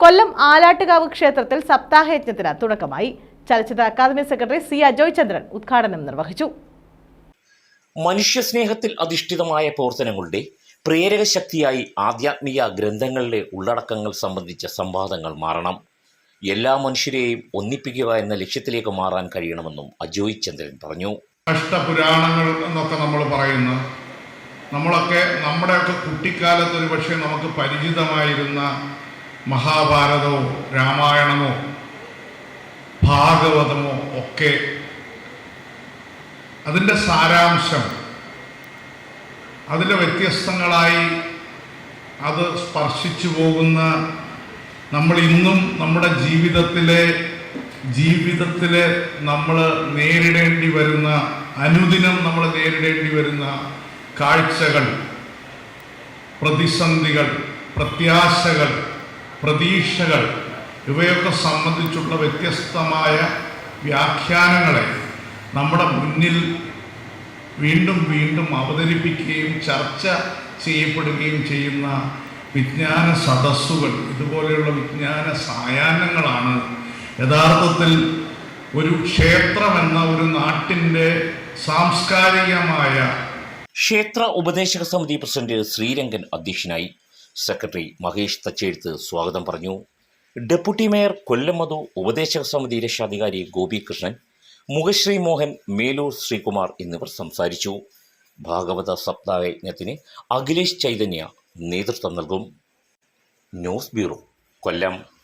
കൊല്ലം ആലാട്ടുകാവ് ക്ഷേത്രത്തിൽ സപ്താഹയജ്ഞത്തിന് തുടക്കമായി. ചലച്ചിത്ര academy secretary C Ajoy Chandran ഉദ്ഘാടനം നിർവഹിച്ചു. മനുഷ്യസ്നേഹത്തിൽ അധിഷ്ഠിതമായ പ്രവർത്തനങ്ങളുടെ പ്രേരക ശക്തിയായി ആധ്യാത്മിക ഗ്രന്ഥങ്ങളിലെ ഉള്ളടക്കങ്ങൾ സംബന്ധിച്ച സംവാദങ്ങൾ മാറണം. എല്ലാ മനുഷ്യരെയും ഒന്നിപ്പിക്കുക എന്ന ലക്ഷ്യത്തിലേക്ക് മാറാൻ കഴിയണമെന്നും അജോയ് ചന്ദ്രൻ പറഞ്ഞു. അഷ്ടപുരാണങ്ങൾ എന്നൊക്കെ നമ്മൾ പറയുന്ന നമ്മളൊക്കെ നമ്മുടെയൊക്കെ കുട്ടിക്കാലത്ത് ഒരു പക്ഷേ നമുക്ക് പരിചിതമായിരുന്ന മഹാഭാരതമോ രാമായണമോ ഭാഗവതമോ ഒക്കെ അതിന്റെ സാരാംശം അതിന്റെ വ്യത്യസ്തങ്ങളായി അത് സ്പർശിച്ചു പോകുന്ന നമ്മൾ ഇന്നും നമ്മുടെ ജീവിതത്തിലെ ജീവിതത്തിൽ നമ്മൾ നേരിടേണ്ടി വരുന്ന അനുദിനം നമ്മൾ നേരിടേണ്ടി വരുന്ന കാഴ്ചകൾ പ്രതിസന്ധികൾ പ്രത്യാശകൾ പ്രതീക്ഷകൾ ഇവയൊക്കെ സംബന്ധിച്ചുള്ള വ്യത്യസ്തമായ വ്യാഖ്യാനങ്ങളെ നമ്മുടെ മുന്നിൽ വീണ്ടും വീണ്ടും അവതരിപ്പിക്കുകയും ചർച്ച ചെയ്യപ്പെടുകയും ചെയ്യുന്ന വിജ്ഞാന സദസ്സുകൾ ഇതുപോലെയുള്ള വിജ്ഞാന സായാഹ്നങ്ങളാണ്. യഥാർത്ഥത്തിൽ ഒരു ക്ഷേത്രമെന്ന ഒരു നാട്ടിന്റെ സാംസ്കാരികമായ ക്ഷേത്ര ഉപദേശക സമിതി പ്രസിഡന്റ് ശ്രീരംഗൻ അധ്യക്ഷനായി സെക്രട്ടറി മഹേഷ് തച്ചെഴുത്ത് സ്വാഗതം പറഞ്ഞു. ഡെപ്യൂട്ടി മേയർ കൊല്ലം ഉപദേശക സമിതി രക്ഷാധികാരി ഗോപികൃഷ്ണൻ മുഖശ്രീ മോഹൻ മേലൂർ ശ്രീകുമാർ എന്നിവർ സംസാരിച്ചു. ഭാഗവത സപ്താഹയജ്ഞത്തിന് അഖിലേഷ് ചൈതന്യ നേതൃത്വം നൽകും. News bureau Kollam.